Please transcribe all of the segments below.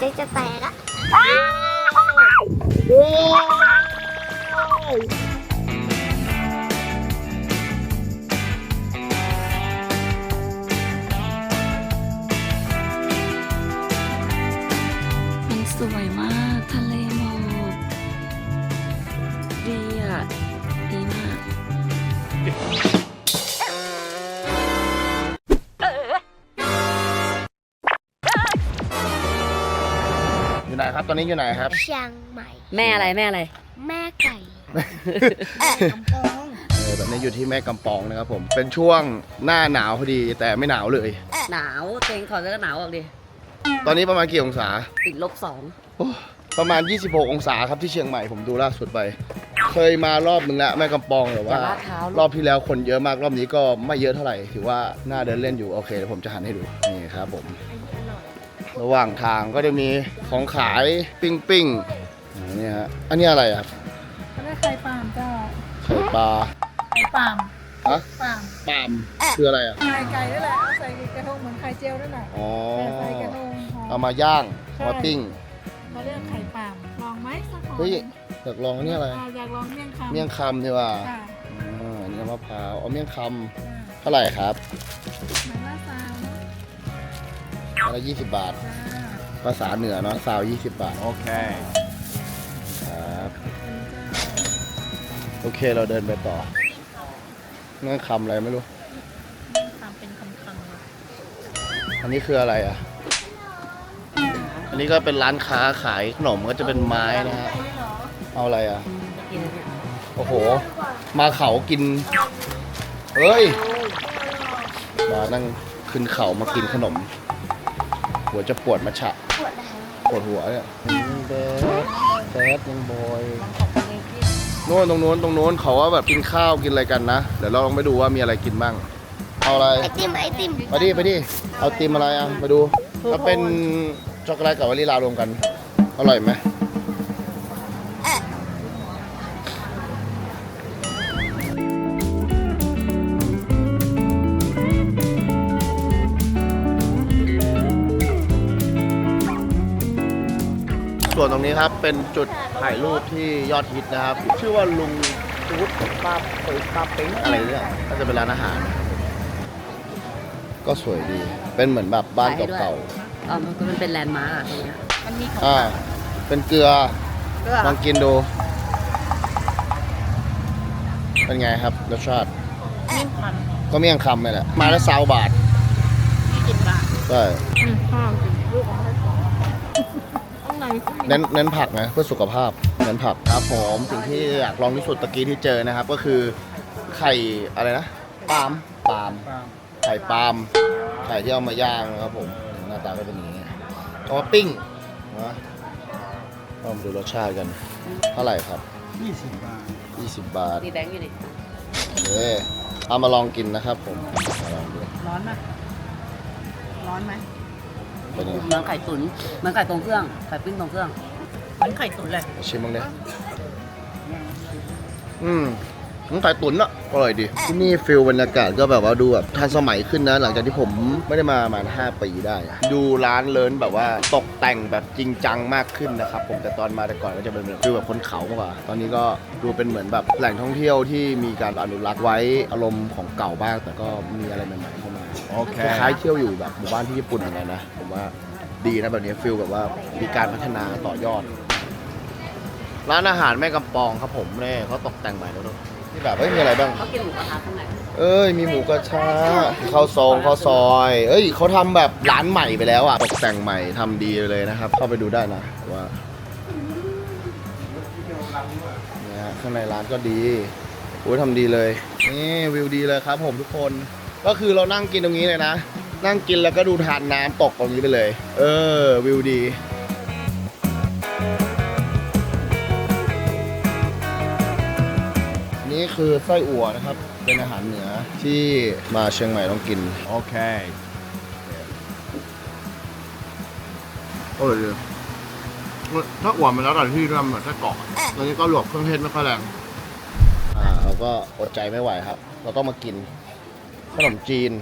ใจจะแตกอะ นครับตอนนี้อยู่ไหนครับ เชียงใหม่ แม่อะไรแม่อะไร แม่ไก่เออแบบนี้อยู่ที่แม่กำปองนะครับผม เป็นช่วงหน้าหนาวพอดีแต่ไม่หนาวเลย หนาวเตงขอเสื้อหนาวออกดิตอนนี้ประมาณกี่องศาติดลบสองโอ้ประมาณ 26 องศาครับที่เชียงใหม่ผมดูล่าสุดไป เคยมารอบนึงแล้วแม่กำปองแต่อย่าว่าลาดเท้ารอบที่แล้วคนเยอะมากรอบนี้ก็ไม่เยอะเท่าไหร่ ถือว่าน่าเดินเล่นอยู่โอเคเดี๋ยวผมจะหันให้ดูนี่ครับผม ระหว่างทางก็จะมีของขายปิ้งปิ้งๆนี่ฮะอันนี้อะไรอะเขาได้ไข่ปาล์มเจ้าไข่ปลาไข่ปาล์มฮะปาล์มปาล์มคืออะไรอะไข่ไก่นั่นแหละเอาใส่กระทงเหมือนไข่เจียวนั่นแหละอ๋อแต่ใส่กระทงหอเอามมาย่างเอามาปิ้งเขาเรียกไข่ปาล์มลองไหมสักหน่อยเฮ้ยอยากลองอันนี้อะไรอ่าอยากลองเมี่ยงคำเมี่ยงคำดีกว่าค่ะอ่าอันนี้มะพร้าวเอาเมี่ยงคจ้าำเท่าไหร่ครับ อันละยี่สิบบาทจ้าภาษาเหนือเนาะซาวยี่สิบบาท โอเค ครับ โอเคเราเดินไปต่อเมี่ยงคำอะไรไม่รู้ทำเป็นคำๆเลยอันนี้คืออะไรอะ อันนี้ก็เป็นร้านค้าขายขนมก็จะเป็นไม้นะฮะ เอาอะไรอะ กินเนี่ยโอ้โห มาเขากิน เฮ้ย มานั่งขึ้นเขามากินขนม หัวจะปวดมาฉะปวดอะไรปวดหัวเนี่ยแบดแบดยังบอยโน่นตรงโน้นตรงโน้นเขาว่าแบบกินข้าวกินอะไรกันนะ เดี๋ยวเราลองไปดูว่ามีอะไรกินบ้าง เอาอะไรไอติมไอติมไปดิไปดิเอาติมอะไรอะมาดู ถ้าเป็นช็อกโกแลตกับวานิลลารวมกัน อร่อยไหม รงนี้ครับเป็นจุดถ่ายรูปที่ยอดฮิตนะครับ ชื่อว่าลุงจูดป้าเป้ป้าเป้งอะไรเนี่ยก็จะเป็นร้านอาหาร ก็สวยดี เป็นเหมือนแบบบ้านเก่าอ๋อมันก็มันเป็นแลนด์มาร์กอะตรงเนี้ยมันมีของๆอ่าเป็นเกลือเกลือลองกินดู เป็นไงครับรสชาติเมี่ยงคำก็เมี่ยงคำนี่แหละมาละสาวบาทยี่สิบบาทใช่อืมข้าวกินลูกของให้ของข้างในก็มี เน้นเน้นผักนะเพื่อสุขภาพเน้นผักครับผมสิ่งที่อยากลองที่สุดตะกี้ที่เจอนะครับ ก็คือไข่อะไรนะปาล์มปาล์มไข่ปาล์มไข่ที่เอามาย่างนะครับผมหน้าตาก็เป็นอย่างนี้เอามาปิ้งนะลองดูรสชาติกันเท่าไหร่ครับ20บาท20 บาทมีแบงค์อยู่ดิเอ๊เอามาลองกินนะครับผมมาลองดูร้อนไหมร้อนไหม เป็นไงเหมือนไข่ตุ๋นเหมือนไข่ตรงเครื่อง ไข่ปิ้งตรงเครื่องเหมือนไข่ตุ๋นเลยชิมบ้างดิอืมน้ำไข่ตุ๋นอะอร่อยดีที่นี่ฟิลบรรยากาศก็แบบว่าดูแบบทันสมัยขึ้นนะ หลังจากที่ผมไม่ได้มาประมาณ5ปีได้อะดูร้านเลินแบบว่าตกแต่งแบบจริงจังมากขึ้นนะครับ ผมแต่ตอนมาแต่ก่อนก็จะเป็นแบบฟิลแบบคนเขามากกว่า ตอนนี้ก็ดูเป็นเหมือนแบบแหล่งท่องเที่ยวที่มีการอนุรักษ์ไว้อารมณ์ของเก่าบ้าง แต่ก็มีอะไรใหม่ๆเข้ามา โอเค คล้ายๆเที่ยวอยู่แบบหมู่บ้านที่ญี่ปุ่นเหมือนกันนะ ผมว่าดีนะแบบนี้ฟิลแบบว่ามีการพัฒนาต่อยอด ร้านอาหารแม่กำปองครับผมเนี่ยเขาตกแต่งใหม่แล้วด้วยที่แบบเอ้ยมีอะไรบ้าง เขากินหมูกระทะข้างในเอ้ยมีหมูกระทะข้าวซองข้าวซอย เอ้ยเขาทำแบบร้านใหม่ไปแล้วอะตกแต่งใหม่ทำดีเลยนะครับ เข้าไปดูได้นะว่าเนี่ยฮะข้างในร้านก็ดีโอ้ยทำดีเลยนี่วิวดีเลยครับผมทุกคน ก็คือเรานั่งกินตรงนี้เลยนะ นั่งกินแล้วก็ดูทานน้ำตกตรงนี้ไปเลย เออ วิวดีนี่คือไส้อั่วนะครับ เป็นอาหารเหนือที่มาเชียงใหม่ต้องกิน โอเคโอ้ยถ้าอั่วมันแล้วแต่ที่ทำเหมือนไส้กรอกอะตอนนี้ก็หลวกเครื่องเทศไม่ค่อยแรง อ่าเราก็อดใจไม่ไหวครับ เราต้องมากิน ขนมจีน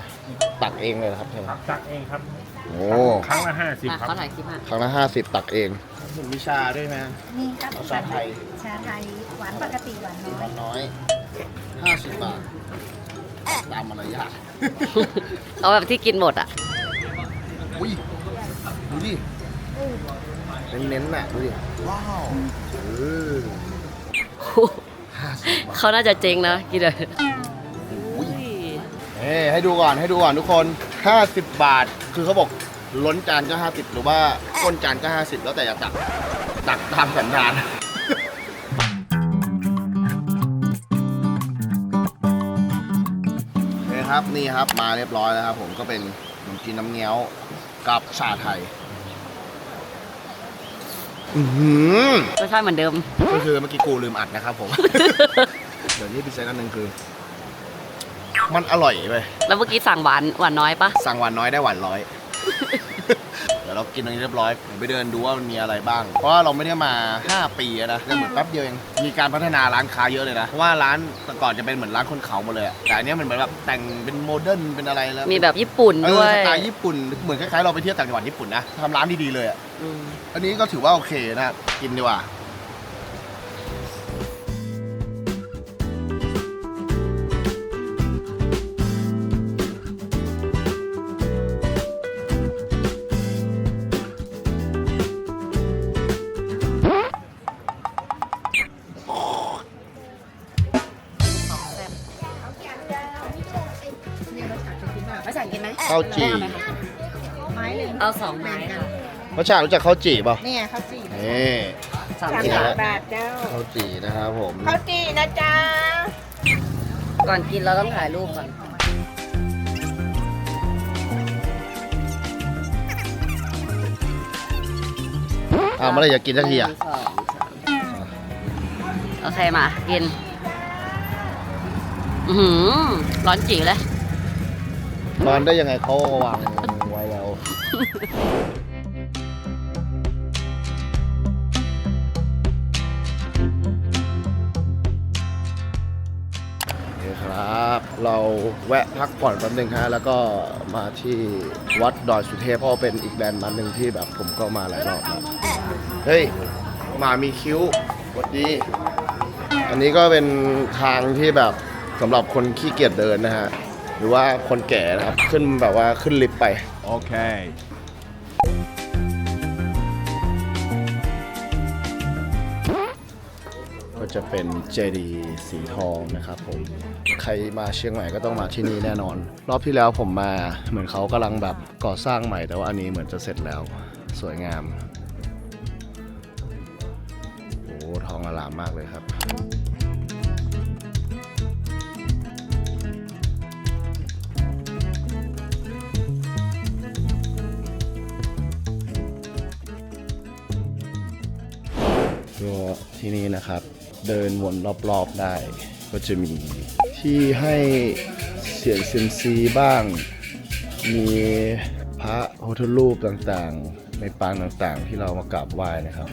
ตักเองเลยเหรอครับใช่ไหมครับตักเองครับโอ้ครั้งละห้าสิบอะครับ เขาถ่ายคลิปอะครั้งละห้าสิบตักเองเห็นมีชาด้วยไหมนี่ครับเอาชาไทย ชาไทย หวานปกติหวานน้อยน้อยห้าสิบบาท ตามมารยาทเอาแบบที่กินหมดอะ อุ้ยดูดิเน้นๆน่ะดูดิว้าวเออห้าสิบบาทเขาน่าจะเจ๊งนะกินเลยอุ้ย เอ้ให้ดูก่อนให้ดูก่อนทุกคน 50 บาท คือเขาบอกล้นจานก็ 50 หรือว่าก้นจานก็ 50 แล้วแต่จะตัก ตักตามสันดานโอเคครับนี่ครับมาเรียบร้อยแล้วครับผมก็เป็นขนมจีนน้ำเงี้ยวกับชาไทย อือหือรสชาติเหมือนเดิม ก็คือเมื่อกี้กูลืมอัดนะครับผม เดี๋ยวนี้พิเศษอันหนึ่งคือ มันอร่อยไปแล้วเมื่อกี้สั่งหวานหวานน้อยปะสั่งหวานน้อยได้หวานร้อย เดี๋ยวเรากินตรงนี้เรียบร้อยเดี๋ยวไปเดินดูว่ามันมีอะไรบ้าง เพราะว่าเราไม่ได้มา 5 ปีอะนะเนี่ยเหมือนแป๊บเดียวเอง มีการพัฒนาร้านค้าเยอะเลยนะ เพราะว่าร้านแต่ก่อนจะเป็นเหมือนร้านคนเขาหมดเลยอะแต่อันเนี้ยมันเหมือนแบบแต่งเป็นโมเดิร์นเป็นอะไรแล้วมีแบบญี่ปุ่นเอด้อวยสไตล์ญี่ปุ่น เหมือนคล้ายๆเราไปเที่ยวต่างจังหวัดญี่ปุ่นนะทำร้านดีๆเลยอะอืมอันนี้ก็ถือว่าโอเคนะ กินดีกว่า เอาสองไม้ค่ะพระชารู้จักข้าวจี่ป่ะเนี่ยข้าวจี่นี่สามสามสิบสิบาบทบาทเจ้าข้าวจี่นะครับผมข้าวจี่นะจ๊ะก่อนกินเราต้องถ่ายรูปก่อนอ่าเมื่อไหรจะกินสักทีอะหนึ่งสองสามโอเคมา กิน อือหือร้อนจี๋เลยนอนได้ยังไงเขาวางไว้แล้วโอเคครับเราแวะพักผ่อนแป๊บนึงฮะแล้วก็มาที่วัดดอยสุเทพเพราะเป็นอีกแบรนด์มันหนึ่งที่แบบผมก็มาหลายรอบแล้วเฮ้ยหมามีคิ้วสวัสดี อันนี้ก็เป็นทางที่แบบสำหรับคนขี้เกียจเดินนะฮะ หรือว่าคนแก่นะครับ ขึ้นแบบว่าขึ้นลิฟต์ไป Okay. ก็จะเป็นเจดีสีทองนะครับผม ใครมาเชียงใหม่ก็ต้องมาที่นี่แน่นอน รอบที่แล้วผมมาเหมือนเขากำลังแบบก่อสร้างใหม่แต่ว่าอันนี้เหมือนจะเสร็จแล้ว สวยงาม โอ้ทองอลามมากเลยครับ ก็ที่นี่นะครับ เดินวนรอบๆได้ ก็จะมีที่ให้เสียงเซยมซีบ้าง มีพระพุทธรูปต่างๆ ในปางต่างๆ ที่เรามากราบไหว้นะครับ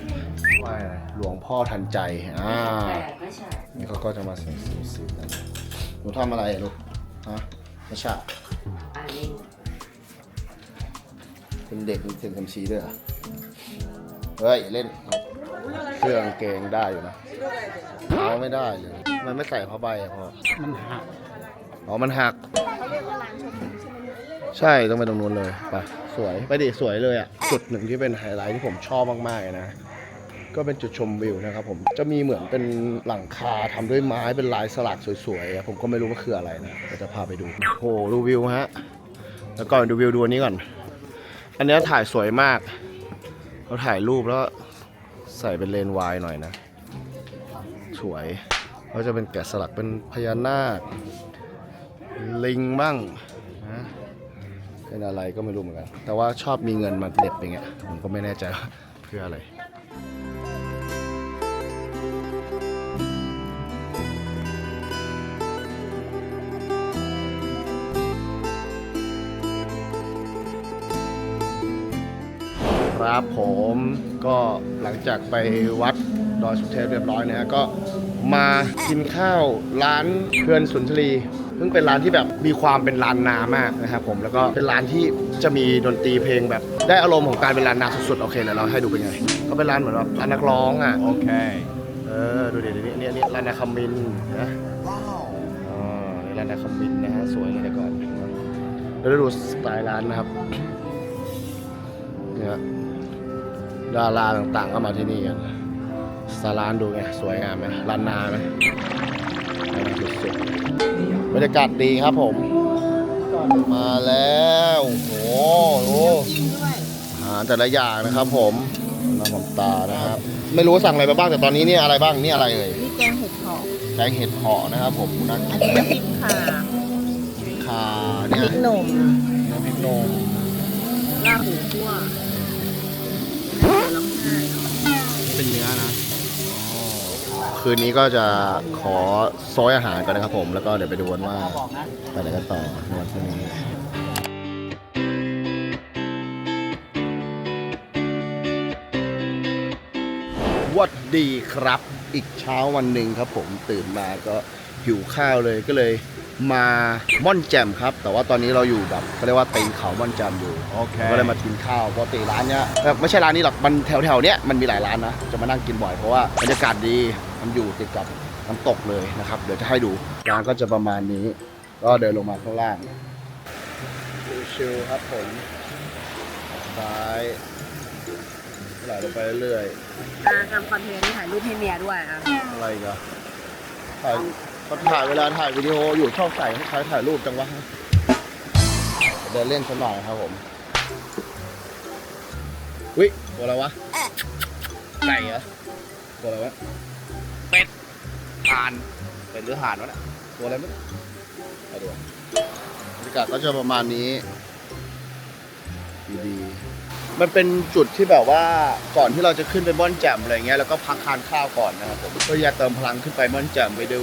ไหว้อะไรหลวงพ่อทันใจอ่าไม่ใช่นี่เขาก็จะมาเสียงเซยมซีกันหนูทำอะไรลูกฮะไม่ใช่เป็นเด็กมีเสียงเซยมซีด้วยเหรอเฮ้ย เล่น เครื่องเกงได้อยู่นะเท้าไม่ได้เลย มันไม่ใส่ผ้าใบอะพ่อมันหักอ๋อ มันหักใช่ต้องไปตรงนู้นเลย ไป สวย ไปดิ สวยเลยอะ จุดหนึ่งที่เป็นไฮไลท์ที่ผมชอบมากๆเลยนะ ก็เป็นจุดชมวิวนะครับผม จะมีเหมือนเป็นหลังคาทำด้วยไม้เป็นลายสลักสวยๆอะผมก็ไม่รู้ว่าคืออะไรนะเดี๋ยวจะพาไปดูโหดูวิวฮะ แล้วก่อนดูวิวดูอันนี้ก่อน อันเนี้ยถ่ายสวยมาก เราถ่ายรูปแล้ว ใส่เป็นเลนวายหน่อยนะ สวยก็จะเป็นแกะสลักเป็นพญานาค ลิงบ้างนะเป็นอะไรก็ไม่รู้เหมือนกัน แต่ว่าชอบมีเงินมาเด็บอย่างเงี้ยผมก็ไม่แน่ใจว่าเพื่ออะไร ครับผมก็หลังจากไปวัดดอยสุเทพเรียบร้อยนะฮะก็มากินข้าวร้านเพื่อนสุนทรี ซึ่งเป็นร้านที่แบบมีความเป็นร้านนามากนะครับผมแล้วก็เป็นร้านที่จะมีดนตรีเพลงแบบได้อารมณ์ของการเป็นร้านนาสุดๆโอเคเดี๋ยวเราให้ดูเป็นไงก็เป็นร้านเหมือนแบบร้านนักร้องอะ Okay. เออดูดิเดี๋ยวนี้เนี่ยเนี่ยร้านนาคามินนะว้าวอ๋อนี่ร้านนาคามินนะฮะสวยเลยเดี๋ยวก่อนเดี๋ยวเราดูสไตล์ร้านนะครับเนี่ย ดาราต่างๆ ก็มาที่นี่กันสไตล์ร้านดูไงสวยงามไหมร้านนาไหมร้านนาสุดๆบรรยากาศดีครับผม มาแล้วโอ้โหดูอาหารแต่ละอย่างนะครับ ผมน้ำมันตานะครับ ไม่รู้ว่าสั่งอะไรไปบ้างแต่ตอนนี้เนี่ยอะไรบ้างนี่อะไรเอ่ยนี่แกงเห็ดหอมแกงเห็ดเผาะนะครับ ผมน่าอันกินนี้น้ำพริกข่าคาน้ำเนี่ยพริกหนุ่มน้ำพริกนมลาบหมูคั่วเดี๋ยว เป็นเนื้อนะคืนนี้ก็จะขอซอยอาหารกันนะครับผม แล้วก็เดี๋ยวไปดูกันว่าไปไหนกันต่อในวันพรุ่งนี้วัดดีครับ อีกเช้าวันหนึ่งครับผมตื่นมาก็ หิวข้าวเลยก็เลยมาม่อนแจ่มครับ แต่ว่าตอนนี้เราอยู่แบบเขาเรียกว่าตีนเขาม่อนแจ่มอยู่ Okay. ก็เลยมากินข้าวปกติร้านเนี้ยแบบไม่ใช่ร้านนี้หรอกมันแถวแถวๆเนี้ยมันมีหลายร้านนะจะมานั่งกินบ่อยเพราะว่าบรรยากาศดีมันอยู่ติดกับน้ำตกเลยนะครับ เดี๋ยวจะให้ดูร้านก็จะประมาณนี้ ก็เดินลงมาข้างล่างชิวๆครับผมซ้ายไหลลงไปเรื่อยอ่าทำคอนเทนต์ถ่ายรูปให้เมียด้วยอะๆอะไรกันถ่าย เขาถ่ายเวลาถ่ายวิดีโออยู่ชอบใส่ให้ใครถ่ายรูปจังวะเดินเล่นสักหน่อยครับผมวิตัวอะไรวะไก่เหรอตัวอะไรวะเป็ดห่านเป็นหรือห่านวะเนี่ยตัวอะไรไม่รู้ไปดูบรรยากาศก็จะประมาณนี้ดีๆ มันเป็นจุดที่แบบว่าก่อนที่เราจะขึ้นไปม่อนแจ่มอะไรเงี้ยแล้วก็พักทานข้าวก่อนนะครับผมเพื่อจะเติมพลังขึ้นไปม่อนแจ่มไปดู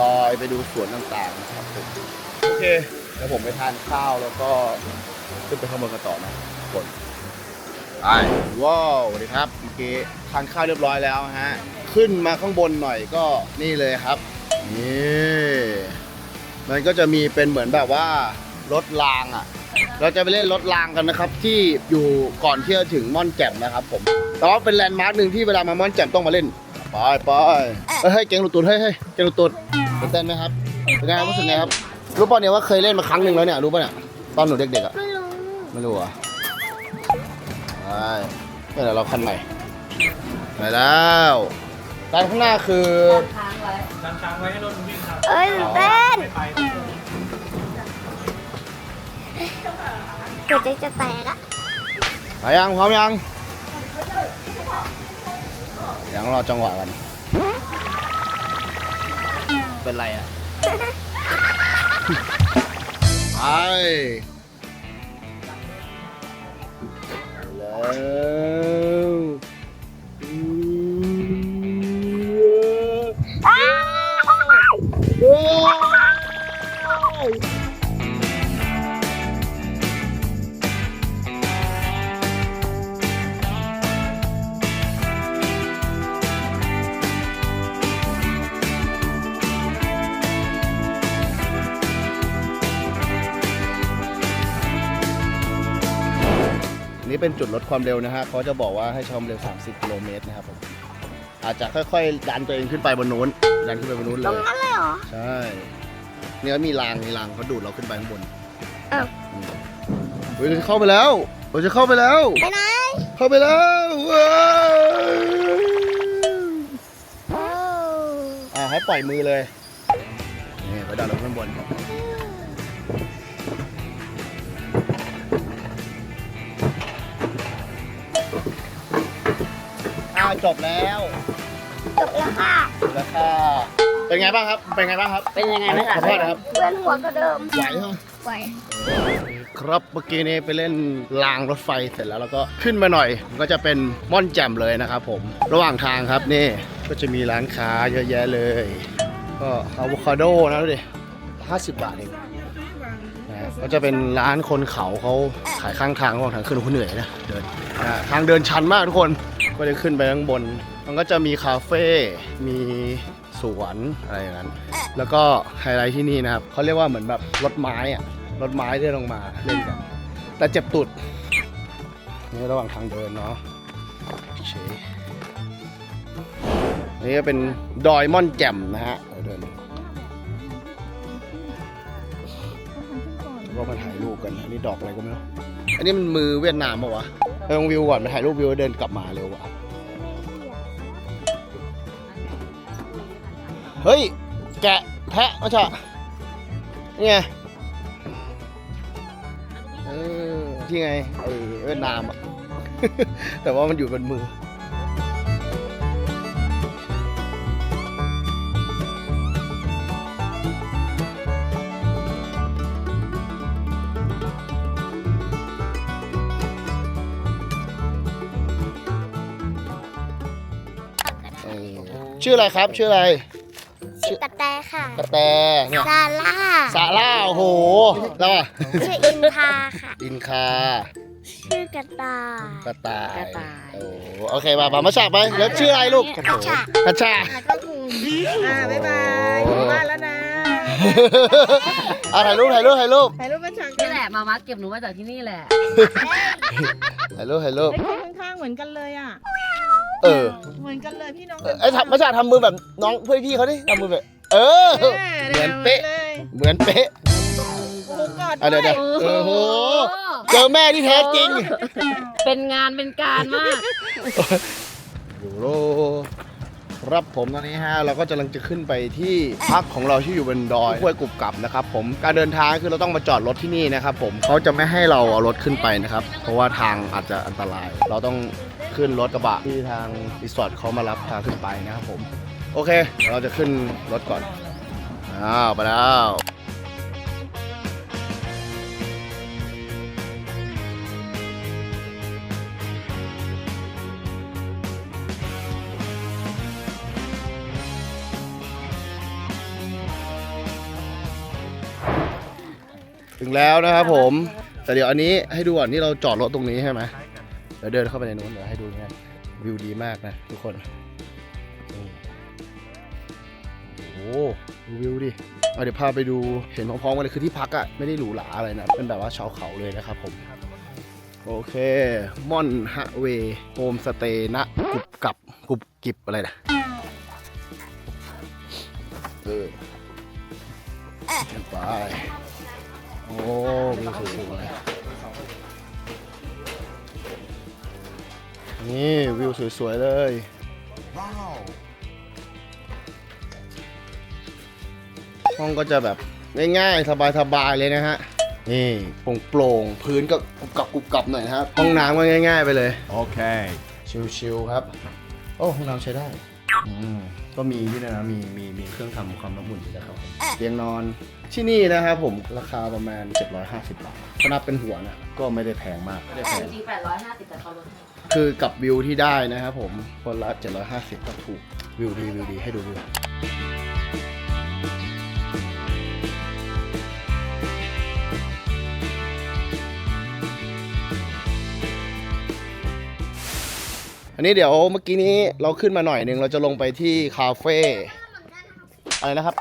ดอยไปดูสวนต่างๆนะครับผมโอเคเดี๋ยวผมไปทานข้าวแล้วก็ขึ้นไปข้างบนกันต่อนะทุกคนไปว้าวสวัสดีครับเมื่อกี้ทานข้าวเรียบร้อยแล้วฮะขึ้นมาข้างบนหน่อยก็นี่เลยครับนี่มันก็จะมีเป็นเหมือนแบบว่ารถรางอะ เราจะไปเล่นรถรางกันนะครับ ที่อยู่ก่อนที่จะถึงม่อนแจ่มนะครับ ผมแต่ว่าเป็นแลนด์มาร์คหนึ่งที่เวลามาม่อนแจ่มต้องมาเล่นไปไปเฮ้ยเฮ้ยเก่งลูกตุดเฮ้ยเฮ้ยเก่งลูกตุดตื่นเต้นไหมครับเป็นไงครับรู้สึกไงครับรู้ป่ะเนี่ยว่าเคยเล่นมาครั้งหนึ่งแล้วเนี่ยรู้ป่ะเนี่ยตอนหนูเด็กๆอะไม่รู้ไม่รู้เหรอะใช่เมื่อไหร่เราคันใหม่ไปแล้วด้านข้างหน้าคือเอ้ยตื่นเต้น หัวใจจะแตกอะไปยังพร้อมยัง ยังรอจังหวะกันเป็นไรอะ ไปแล้ว นนี้เป็นจุดลดความเร็วนะฮะเขาจะบอกว่าให้ใช้ความเร็ว 30กิโลเมตรนะครับผมอาจจะค่อยๆ ดันตัวเองขึ้นไปบนนู้นดันขึ้นไปบนนู้นเลตรงย นั้นเลยเหรอ ใช่เนี่ยมีรางมีรางเขาดูดเราขึ้นไปข้างบนอ้าว อืมเฮ้ยเราจะเข้าไปแล้วเราจะเข้าไปแล้ว ไปไหนเข้าไปแล้วว้าวโอ้อ่าให้ปล่อยมือเลยนี่ไปดันลงข้างบนาวจบแล้วจบแล้วค่ะจบแล้วค่ะเป็นไงบ้างครับ เป็นไงบ้างครับเป็นยังไงบ้างขอโทษนะครับเพื่อนหัวก็เดิมไหวใช่ไหมไหวครับเมื่อกี้นี้ไปเล่นรางรถไฟเสร็จแล้วแล้วก็ขึ้นมาหน่อยมันก็จะเป็นม่อนแจ่มเลยนะครับผมระหว่างทางครับนี่ก็จะมีร้านค้าเยอะแยะเลย ก็อะโวคาโดนะดูดิห้าสิบบาทเองนะก็จะเป็นร้านคนเขาเขาขายข้างทางระหว่างทางขึ้นเขาเหนื่อยนะเดินอ่าทางเดินชันมากทุกคน ก็เลยขึ้นไปข้างบน มันก็จะมีคาเฟ่มีสวนอะไรอย่างนั้น แล้วก็ไฮไลท์ที่นี่นะครับเขาเรียกว่าเหมือนแบบรถไม้อะรถไม้ที่ลงมาเล่นกันแต่เจ็บตุดนี่ระหว่างทางเดินเนาะโอเคนี่ก็เป็นดอยม่อนแจ่มนะฮะเดินก็มาถ่ายรูปกันอันนี้ดอกอะไรก็ไม่รู้อันนี้มันมือเวียดนามปะวะ ไปลงวิวก่อนไปถ่ายรูปวิวเดินกลับมาเร็วกว่าเฮ้ย แกะแพะมาชะนี่ไงเออที่ไงไอเวียดนามอะแต่ว่ามันอยู่บนมือ ชื่ออะไรครับ ชื่ออะไรชื่อกระแตค่ะกระแตเนี่ยซาร่าสาล่าโอ้โหแล้วอะชื่ออินทาค่ะ อินคา ชื่อกระต่ายกระต่ายกระต่ายโอ้โอเคมาปามาฉากไปแล้วชื่ออะไรลูกกระฉากกระชาแล้วก็งูอ่าบ๊ายบายถึงบ้านแล้วนะอะถ่ายรูปถ่ายรูปถ่ายรูปถ่ายรูปมาฉากนี่แหละมามาเก็บหนูมาจากที่นี่แหละถ่ายรูปถ่ายรูปไอ้คนข้างๆเหมือนกันเลยอะ เออเหมือนกันเลยพี่น้องเออไอ้ทำมาฉากทำมือแบบน้องเพื่อนพี่เขาดิทำมือแบบ เออ เหมือนเป๊ะเลยเหมือนเป๊ะโอ้โหกอดอะเดี๋ยวด้เดี๋วยยวโอ้โหเจอแม่ที่แท้จริง เป็นงานเป็นการมากโอ้โหครับผมตอนนี้ฮะเราก็กำลังจะขึ้นไปที่พักของเราที่อยู่บนดอยห้วยกุบกับนะครับผมการเดินทางคือเราต้องมาจอดรถที่นี่นะครับผมเขาจะไม่ให้เราเอารถขึ้นไปนะครับ เพราะว่าทางอาจจะอันตราย เราต้อง ขึ้นรถกระบะที่ทางรีสอร์ทเขามารับพาขึ้นไปนะครับผม โอเคเดี๋ยวเราจะขึ้นรถก่อนอ้าวไปแล้วถึงแล้วนะครับผม แต่เดี๋ยวอันนี้ให้ดูก่อนที่เราจอดรถตรงนี้ใช่ไหม ดี๋ยวเดินเข้าไปในนู้นเดี๋ยวให้ดูเนี่ยวิวดีมากนะทุกคนโอ้โหดูวิวดิเเดี๋ยวพาไปดูเห็นพร้อมๆกันเลยคือที่พักอะ่ะไม่ได้หรูหราอะไรนะเป็นแบบว่าชาวเขาเลยนะครับผมโอเคม่อนฮะเวโฮมสเตย์นะกุบกับกุบกิบอะไรนะเออขึ้นไปโอ้วิวสวยๆ นี่วิวสวย ๆ เลย ห้องก็จะแบบง่ายๆ สบาย ๆ เลยนะฮะ นี่โปร่งๆพื้นก็กุบกับกุบกับหน่อยนะครับ ห้องน้ำก็ง่าย ๆ ไปเลย Okay. ชิลๆครับ โอ้ห้องน้ำใช้ได้อืมก็มีที่นี่นะมีมีมีเครื่องทำความน้ำอุ่นอยู่นะครับเตียงนอนที่นี่นะครับผมราคาประมาณ 750 บาทถ้านับเป็นหัวนะก็ไม่ได้แพงมากไม่ได้แพงจริงๆ850แต่เขาลดให้ คือกับวิวที่ได้นะครับผม คนละ 750ก็ถูก วิวดีวิวดีให้ดูวิวอันนี้เดี๋ยวเมื่อกี้นี้เราขึ้นมาหน่อยหนึ่งเราจะลงไปที่คาเฟ่อะไรนะครับ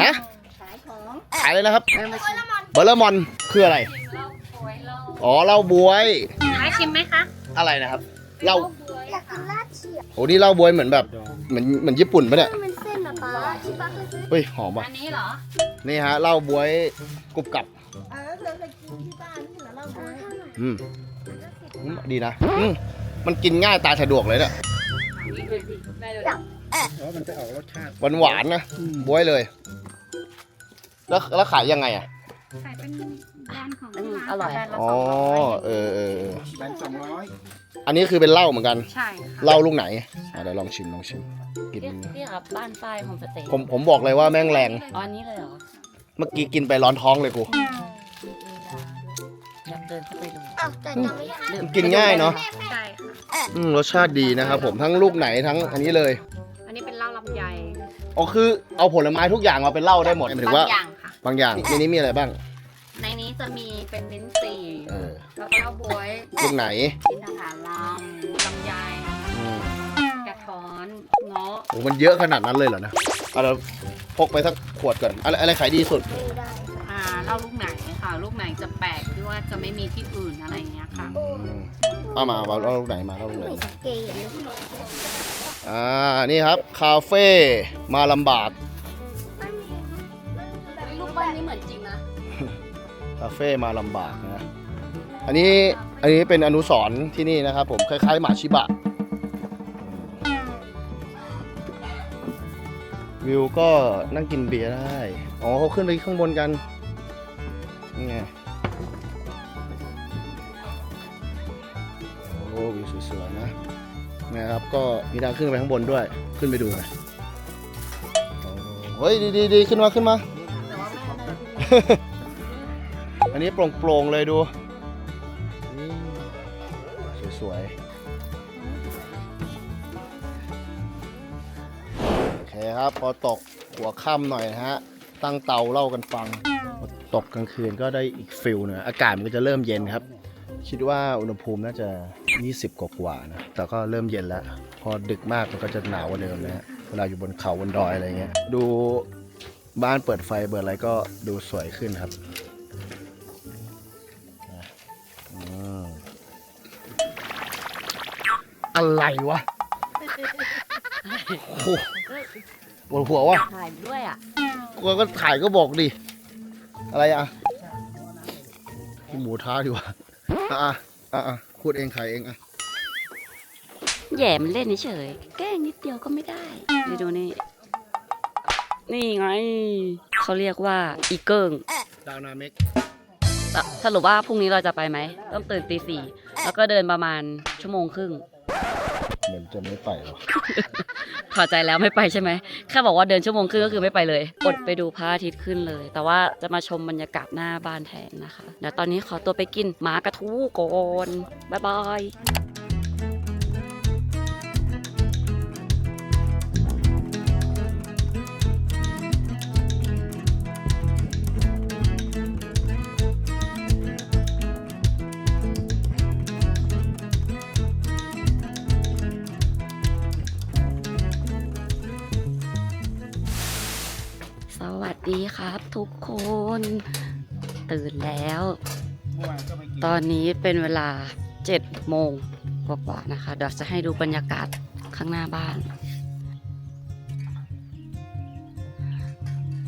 ฮะขายเลยนะครับเบอร์เลอร์มอนคืออะไร อ๋อเหล้าบวยให้ชิมไหมคะอะไรนะครับเหล้าอยากกินลาดเฉียบโอ้นี่เหล้าบวยเหมือนแบบเหมือนเหมือนญี่ปุ่นปะเนี่ยมันเส้นอะป้าที่ป้าเคยซื้อเฮ้ยหอมว่ะอันนี้เหรอนี่ฮะเหล้าบวยกรุบกรับอ่าแล้วเธอเคยกินที่บ้านที่ไหนเล่าด้วยอืมอืมดีนะอืมมันกินง่ายตาสะดวกเลยเนี่ยมันจะออกรสชาติหวานหวานๆนะบวยเลย แล้วแล้วขายยังไงอะ ขายเป็นแบรนด์ข องอืมร้านอร่อยแบรนด์ละอ๋อสองร้อยเออเออเออแบนสองร้อยอันนี้คือเป็นเหล้าเหมือนกันใช่ค่ะเหล้าลูกไหนอะเดี๋ยวลองชิมลองชิมกินเรียกเรียกครับบ้านป้ายโฮมสเตย์ผมผมบอกเลยว่าแม่งแรง อ๋ออันนี้เลยเหรอเมื่อกี้กินไปร้อนท้องเลยกูอยากเดินเข้าไปดูอ้าวแต่จำไม่ได้ลืมกินง่ายเนาะใช่ค่ะอืมรสชาติดีนะครับผมทั้งลูกไหนทั้งอันนี้เลยอันนี้เป็นเหล้าลำไยอ๋อคือเอาผลไม้ทุกอย่างมาเป็นเหล้าได้หมดหมายถึงว่าบางอย่างค่ะบางอย่างในนี้มีอะไรบ้างในนี้ จะมีเป็นลิ้นจี่เออแล้วก็บวยลูกไหนกินทหารลำลำไยอืมกระท้อนเงาะโอ้มันเยอะขนาดนั้นเลยเหรอนะเอาเราพกไปสักขวดก่อนอะไรอะไรขายดีสุดอ่าเหล้าลูกไหนค่ะ ลูกไหนจะแปลกที่ว่าจะไม่มีที่อื่นอะไรอย่างเงี้ยค่ะอืมเอามาเอาเอาลูกไหนมาเอาลูกไหน ไม่สังเกตอ่า นี่ครับ คาเฟ่มาลำบากลูกบ้านนี้เหมือนจริงนะคาเฟ่มาลำบากนะอันนี้อันนี้เป็นอนุสรณ์ที่นี่นะครับผมคล้ายๆหมาชิบะ วิวก็นั่งกินเบียร์ได้ อ๋อเขาขึ้นไปข้างบนกันนี่ไงโอ้วิวสวยๆนะนะครับก็มีทางขึ้นไปข้างบนด้วย ขึ้นไปดูหน่อยเฮ้ยดีดีดีขึ้นมาขึ้นมา อันนี้โปร่งๆเลยดูนี่สวยๆ โอเคครับ พอตกหัวค่ำหน่อยนะฮะ ตั้งเตาเล่ากันฟัง ตกกลางคืนก็ได้อีกฟิลหนึงอากาศมันก็จะเริ่มเย็นครับ คิดว่าอุณหภูมิน่าจะ 20 กว่าๆนะ แต่ก็เริ่มเย็นแล้ว พอดึกมากมันก็จะหนาวกว่าเดิมนะฮะ เวลาอยู่บนเขาบนดอยอะไรเงี้ย ดูบ้านเปิดไฟเปิดอะไรก็ดูสวยขึ้นครับ อะไรวะโอ้โหปวดหัววะถ่ายด้วยอะกูก็ถ่ายก็บอกดิ อะไรอะกินหมูท้าดีกว่าอะอะอะอะพูดเองขายเองอะแหย่มันเล่นเฉยๆแกล้งนิดเดียวก็ไม่ได้ไปดูนี่ นี่ไง เขาเรียกว่าอีเกิงดาวนาเมกสสรุปว่าพรุ่งนี้เราจะไปไหม ต้องตื่นตีสี่แล้วก็เดินประมาณชั่วโมงครึ่ง เหมือนจะไม่ไปหรอกถอดใจแล้วไม่ไปใช่ไหมแค่บอกว่าเดินชั่วโมงครึ่งก็คือไม่ไปเลยอดไปดูพระอาทิตย์ขึ้นเลย แต่ว่าจะมาชมบรรยากาศหน้าบ้านแทนนะคะเดี๋ยวตอนนี้ขอตัวไปกินหมากระทู้ก่อนบ๊ายบาย ครับทุกคน ตื่นแล้วเมื่อวานก็ไปกินตอนนี้เป็นเวลา7โมงกว่าๆนะคะ เดี๋ยวจะให้ดูบรรยากาศข้างหน้าบ้าน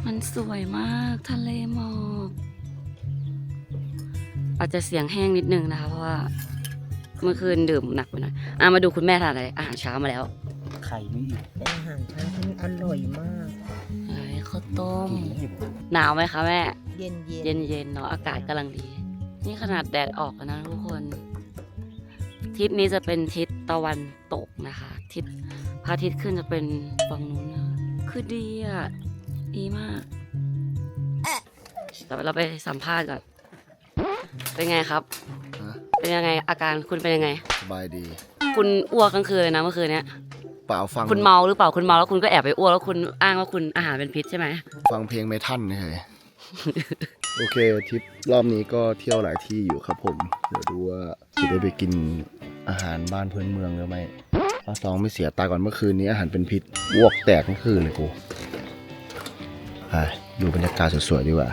มันสวยมากทะเลหมอกอาจจะเสียงแห้งนิดนึงนะคะ เพราะว่าเมื่อคืนดื่มหนักไปหน่อยอะมาดูคุณแม่ทานอะไรอาหารเช้ามาแล้ว ไข่ไม่อีกเป็นอาหารเช้าที่อร่อยมากเอ้ย ข้าวต้มกินไม่อิ่มหนาวไหมคะแม่ เย็นเย็เย็นๆเนาะอากาศกำลังดี นี่ขนาดแดดออกแล้วนะทุกคน ทิศนี้จะเป็นทิศตะวันตกนะคะ ทิศพระอาทิตย์ขึ้นจะเป็นฝั่งนู้นนะคือดีอะดีมากแต่เราไปสัมภาษณ์ก่อน เป็นไงครับฮะเป็นยังไงอาการคุณเป็นยังไง สบายดี คุณอ้วกกลางคืนเลยนะเมื่อคืนเนี้ย เปล่าฟังคุณเมาหรือเปล่าคุณเมาแล้วคุณก็แอบไปอ้วกแล้วคุณอ้างว่าคุณอาหารเป็นพิษใช่ไหมฟังเพลงเมทัลเฉยโอเคทริปรอบนี้ก็เที่ยวหลายที่อยู่ครับผม เดี๋ยวดูว่าจะได้ไปกินอาหารบ้านพื้นเมืองหรือไม่ถ้าซองไม่เสียตายก่อนเมื่อคืนนี้อาหารเป็นพิษวอกแตกเมื่อคืนเลยกูไปดูบรรยากาศสวยๆดีกว่า